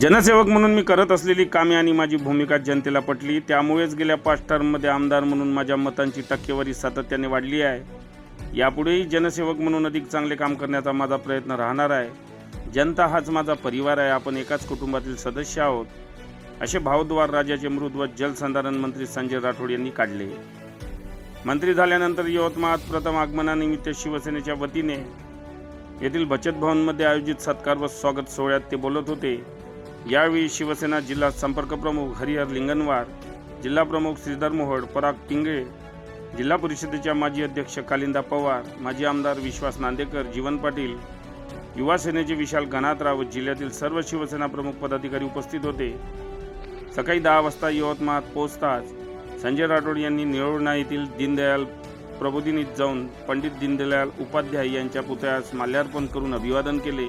जनसेवक म्हणून मी करत असलेली कामे आणि माझी भूमिका जनतेला पटली. त्यामुळेच गेल्या पाच टर्ममध्ये आमदार म्हणून माझ्या मतांची टक्केवारी सातत्याने वाढली आहे. यापुढेही जनसेवक म्हणून अधिक चांगले काम करण्याचा माझा प्रयत्न राहणार आहे. जनता हाच माझा परिवार आहे. आपण एकाच कुटुंबातील सदस्य आहोत. असे भावद्वार राज्याचे मृद व जलसंधारण मंत्री संजय राठोड यांनी काढले. मंत्री झाल्यानंतर यवतमाळात प्रथम आगमनानिमित्त शिवसेनेच्या वतीने येथील बचत भवनमध्ये आयोजित सत्कार व स्वागत सोहळ्यात ते बोलत होते. यावेळी शिवसेना जिल्हा संपर्क प्रमुख हरिहर लिंगनवार जिल्हा प्रमुख श्रीधर मोहड पराग पिंगळे जिल्हा परिषदेच्या माजी अध्यक्ष कालिंदा पवार माजी आमदार विश्वास नांदेकर जीवन पाटील युवा सेनेचे विशाल गणातराव जिल्ह्यातील सर्व शिवसेना प्रमुख पदाधिकारी उपस्थित होते. सकाळी दहा वाजता यवतमाळ पोहोचताच संजय राठोड यांनी निळवणा येथील दीनदयाल प्रबोधिनीत जाऊन पंडित दीनदयाल उपाध्याय यांच्या पुतळ्यास माल्यार्पण करून अभिवादन केले.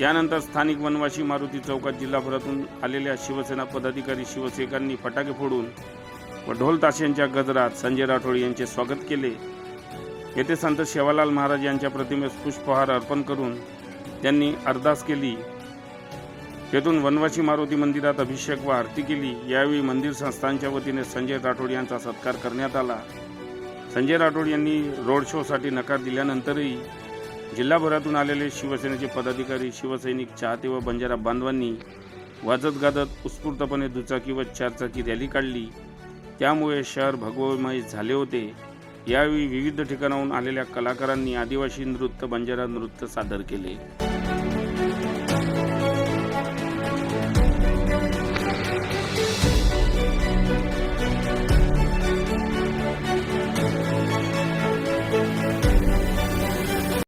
यानंतर स्थानिक वनवासी मारुती चौकात जिल्हाभरातून आलेल्या शिवसेना पदाधिकारी शिवसैनिकांनी फटाके फोडून व ढोल ताशांच्या गजरात संजय राठोड यांचे स्वागत केले. येथे संत शेवालाल महाराज यांच्या प्रतिमेस पुष्पहार अर्पण करून त्यांनी अरदास केली. तेथून वनवासी मारुती मंदिरात अभिषेक व आरती केली. यावेळी मंदिर संस्थांच्या वतीने संजय राठोड यांचा सत्कार करण्यात आला. संजय राठोड यांनी रोड शोसाठी नकार दिल्यानंतरही जिल्हाभरातून आलेले शिवसेनेचे पदाधिकारी शिवसैनिक चाहते व बंजारा बांधवांनी वाजत गाजत उत्स्फूर्तपणे दुचाकी व चारचाकी रॅली काढली. त्यामुळे शहर भगवमय झाले होते. यावेळी विविध ठिकाणाहून आलेल्या कलाकारांनी आदिवासी नृत्य बंजारा नृत्य सादर केले.